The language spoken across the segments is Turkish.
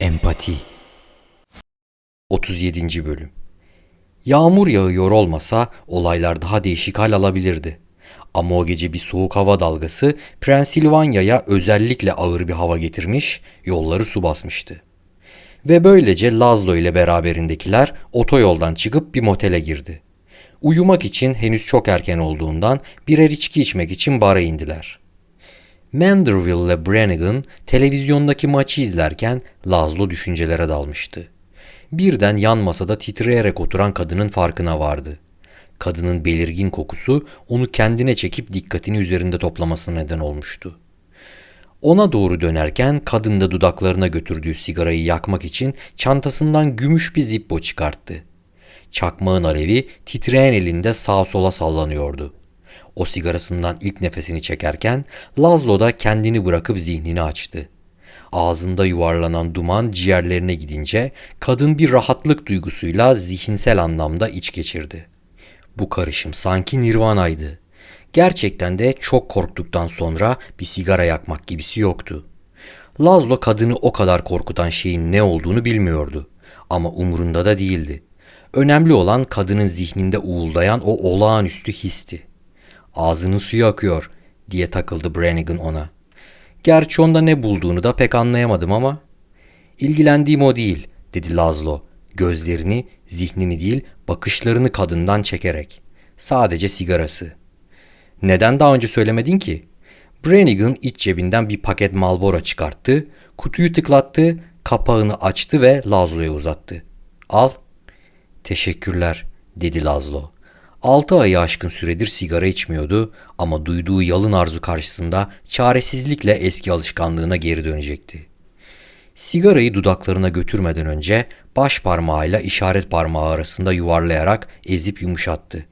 Empati 37. Bölüm Yağmur yağıyor olmasa olaylar daha değişik hal alabilirdi. Ama o gece bir soğuk hava dalgası Pensilvanya'ya özellikle ağır bir hava getirmiş, yolları su basmıştı. Ve böylece Lazlo ile beraberindekiler otoyoldan çıkıp bir motele girdi. Uyumak için henüz çok erken olduğundan birer içki içmek için bara indiler. Manderville ile Brannigan televizyondaki maçı izlerken Lazlo düşüncelere dalmıştı. Birden yan masada titreyerek oturan kadının farkına vardı. Kadının belirgin kokusu onu kendine çekip dikkatini üzerinde toplamasına neden olmuştu. Ona doğru dönerken kadın da dudaklarına götürdüğü sigarayı yakmak için çantasından gümüş bir zippo çıkarttı. Çakmağın alevi titreyen elinde sağa sola sallanıyordu. O sigarasından ilk nefesini çekerken Lazlo da kendini bırakıp zihnini açtı. Ağzında yuvarlanan duman ciğerlerine gidince kadın bir rahatlık duygusuyla zihinsel anlamda iç geçirdi. Bu karışım sanki nirvanaydı. Gerçekten de çok korktuktan sonra bir sigara yakmak gibisi yoktu. Lazlo kadını o kadar korkutan şeyin ne olduğunu bilmiyordu. Ama umurunda da değildi. Önemli olan kadının zihninde uğuldayan o olağanüstü histi. Ağzının suyu akıyor diye takıldı Brannigan ona. Gerçi onda ne bulduğunu da pek anlayamadım ama. İlgilendiğim o değil dedi Lazlo. Gözlerini, zihnini değil bakışlarını kadından çekerek. Sadece sigarası. Neden daha önce söylemedin ki? Brannigan iç cebinden bir paket Marlboro çıkarttı, kutuyu tıklattı, kapağını açtı ve Lazlo'ya uzattı. Al. Teşekkürler dedi Lazlo. Altı ayı aşkın süredir sigara içmiyordu ama duyduğu yalın arzu karşısında çaresizlikle eski alışkanlığına geri dönecekti. Sigarayı dudaklarına götürmeden önce baş parmağıyla işaret parmağı arasında yuvarlayarak ezip yumuşattı.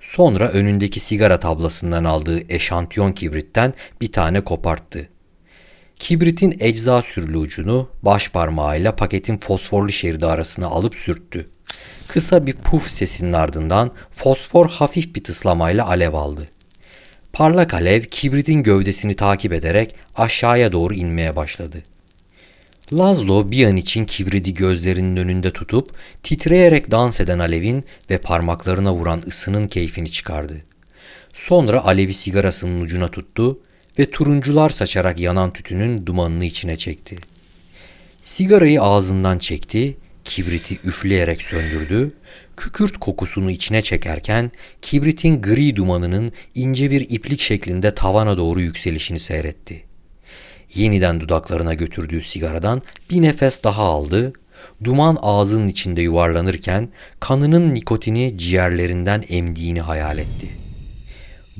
Sonra önündeki sigara tablasından aldığı eşantiyon kibritten bir tane koparttı. Kibritin ecza sürülü ucunu baş parmağıyla paketin fosforlu şeridi arasına alıp sürttü. Kısa bir puf sesinin ardından fosfor hafif bir tıslamayla alev aldı. Parlak alev kibritin gövdesini takip ederek aşağıya doğru inmeye başladı. Lazlo bir an için kibridi gözlerinin önünde tutup titreyerek dans eden alevin ve parmaklarına vuran ısının keyfini çıkardı. Sonra alevi sigarasının ucuna tuttu ve turuncular saçarak yanan tütünün dumanını içine çekti. Sigarayı ağzından çekti, kibriti üfleyerek söndürdü, kükürt kokusunu içine çekerken kibritin gri dumanının ince bir iplik şeklinde tavana doğru yükselişini seyretti. Yeniden dudaklarına götürdüğü sigaradan bir nefes daha aldı. Duman ağzının içinde yuvarlanırken kanının nikotini ciğerlerinden emdiğini hayal etti.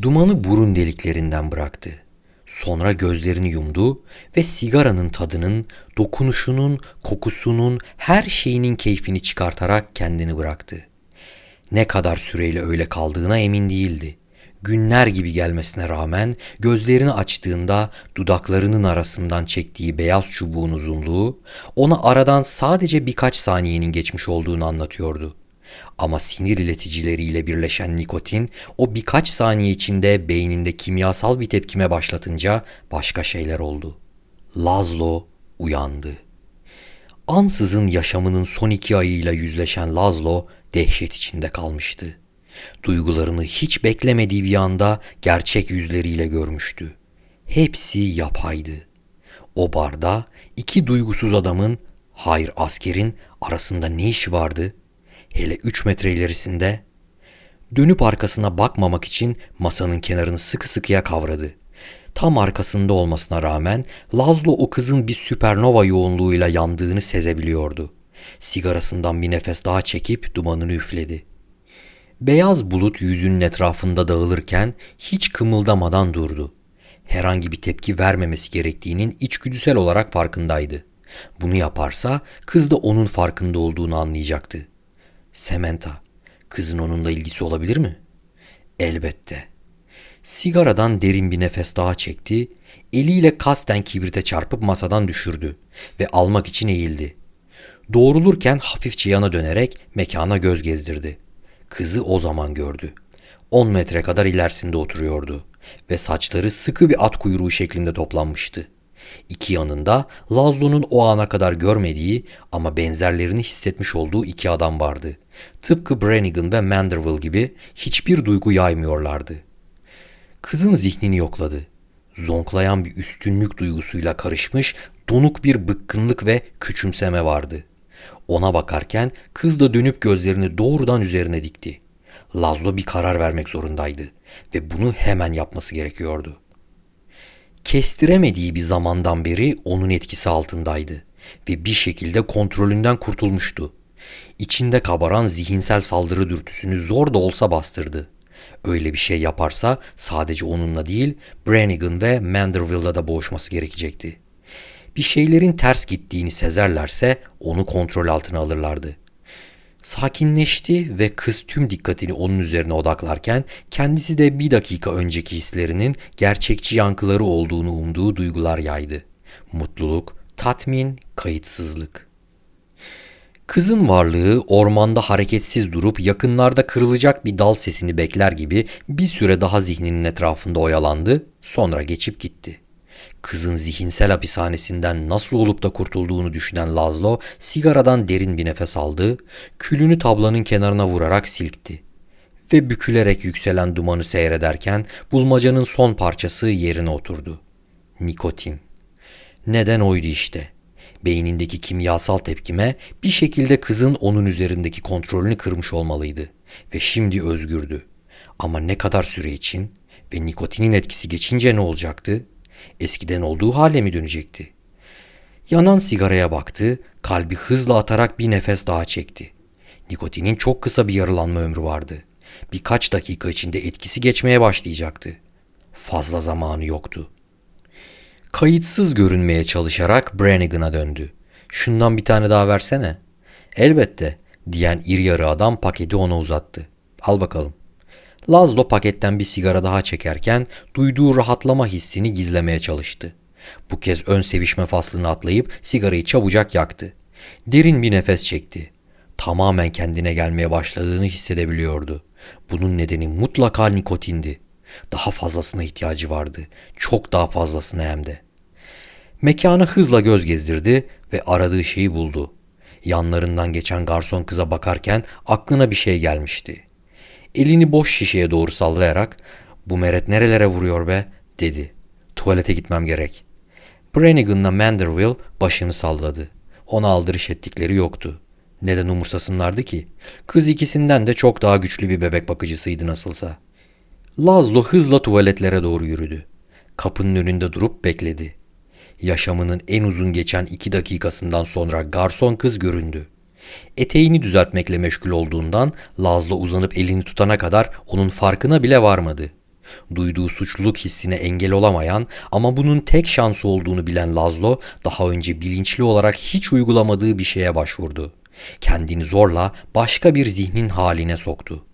Dumanı burun deliklerinden bıraktı. Sonra gözlerini yumdu ve sigaranın tadının, dokunuşunun, kokusunun, her şeyinin keyfini çıkartarak kendini bıraktı. Ne kadar süreyle öyle kaldığına emin değildi günler gibi gelmesine rağmen gözlerini açtığında dudaklarının arasından çektiği beyaz çubuğun uzunluğu ona aradan sadece birkaç saniyenin geçmiş olduğunu anlatıyordu. Ama sinir ileticileriyle birleşen nikotin o birkaç saniye içinde beyninde kimyasal bir tepkime başlatınca başka şeyler oldu. Lazlo uyandı. Ansızın yaşamının son iki ayıyla yüzleşen Lazlo dehşet içinde kalmıştı. Duygularını hiç beklemediği bir anda gerçek yüzleriyle görmüştü. Hepsi yapaydı. O barda iki duygusuz adamın, hayır askerin arasında ne işi vardı? Hele üç metre ilerisinde. Dönüp arkasına bakmamak için masanın kenarını sıkı sıkıya kavradı. Tam arkasında olmasına rağmen Lazlo o kızın bir süpernova yoğunluğuyla yandığını sezebiliyordu. Sigarasından bir nefes daha çekip dumanını üfledi.'' Beyaz bulut yüzünün etrafında dağılırken hiç kımıldamadan durdu. Herhangi bir tepki vermemesi gerektiğinin içgüdüsel olarak farkındaydı. Bunu yaparsa kız da onun farkında olduğunu anlayacaktı. Sementa, kızın onunla ilgisi olabilir mi? Elbette. Sigaradan derin bir nefes daha çekti, eliyle kasten kibrite çarpıp masadan düşürdü ve almak için eğildi. Doğrulurken hafifçe yana dönerek mekana göz gezdirdi. Kızı o zaman gördü. 10 metre kadar ilerisinde oturuyordu ve saçları sıkı bir at kuyruğu şeklinde toplanmıştı. İki yanında Lazlo'nun o ana kadar görmediği ama benzerlerini hissetmiş olduğu iki adam vardı. Tıpkı Brannigan ve Manderville gibi hiçbir duygu yaymıyorlardı. Kızın zihnini yokladı. Zonklayan bir üstünlük duygusuyla karışmış donuk bir bıkkınlık ve küçümseme vardı. Ona bakarken kız da dönüp gözlerini doğrudan üzerine dikti. Lazlo bir karar vermek zorundaydı ve bunu hemen yapması gerekiyordu. Kestiremediği bir zamandan beri onun etkisi altındaydı ve bir şekilde kontrolünden kurtulmuştu. İçinde kabaran zihinsel saldırı dürtüsünü zor da olsa bastırdı. Öyle bir şey yaparsa sadece onunla değil Brannigan ve Manderville'la da boğuşması gerekecekti. Bir şeylerin ters gittiğini sezerlerse onu kontrol altına alırlardı. Sakinleşti ve kız tüm dikkatini onun üzerine odaklarken kendisi de bir dakika önceki hislerinin gerçekçi yankıları olduğunu umduğu duygular yaydı. Mutluluk, tatmin, kayıtsızlık. Kızın varlığı ormanda hareketsiz durup yakınlarda kırılacak bir dal sesini bekler gibi bir süre daha zihninin etrafında oyalandı, sonra geçip gitti. Kızın zihinsel hapishanesinden nasıl olup da kurtulduğunu düşünen Lazlo sigaradan derin bir nefes aldı, külünü tablanın kenarına vurarak silkti. Ve bükülerek yükselen dumanı seyrederken bulmacanın son parçası yerine oturdu. Nikotin. Neden oydu işte. Beynindeki kimyasal tepkime bir şekilde kızın onun üzerindeki kontrolünü kırmış olmalıydı ve şimdi özgürdü. Ama ne kadar süre için ve nikotinin etkisi geçince ne olacaktı? Eskiden olduğu hale mi dönecekti? Yanan sigaraya baktı, kalbi hızla atarak bir nefes daha çekti. Nikotinin çok kısa bir yarılanma ömrü vardı. Birkaç dakika içinde etkisi geçmeye başlayacaktı. Fazla zamanı yoktu. Kayıtsız görünmeye çalışarak Brannigan'a döndü. Şundan bir tane daha versene. Elbette diyen iri yarı adam paketi ona uzattı. Al bakalım. Lazlo paketten bir sigara daha çekerken duyduğu rahatlama hissini gizlemeye çalıştı. Bu kez ön sevişme faslını atlayıp sigarayı çabucak yaktı. Derin bir nefes çekti. Tamamen kendine gelmeye başladığını hissedebiliyordu. Bunun nedeni mutlaka nikotindi. Daha fazlasına ihtiyacı vardı. Çok daha fazlasına hem de. Mekanı hızla göz gezdirdi ve aradığı şeyi buldu. Yanlarından geçen garson kıza bakarken aklına bir şey gelmişti. Elini boş şişeye doğru sallayarak ''Bu meret nerelere vuruyor be?'' dedi. ''Tuvalete gitmem gerek.'' Brannigan'la Manderville başını salladı. Ona aldırış ettikleri yoktu. Neden umursasınlardı ki? Kız ikisinden de çok daha güçlü bir bebek bakıcısıydı nasılsa. Lazlo hızla tuvaletlere doğru yürüdü. Kapının önünde durup bekledi. Yaşamının en uzun geçen iki dakikasından sonra garson kız göründü. Eteğini düzeltmekle meşgul olduğundan Lazlo uzanıp elini tutana kadar onun farkına bile varmadı. Duyduğu suçluluk hissine engel olamayan ama bunun tek şansı olduğunu bilen Lazlo daha önce bilinçli olarak hiç uygulamadığı bir şeye başvurdu. Kendini zorla başka bir zihnin haline soktu.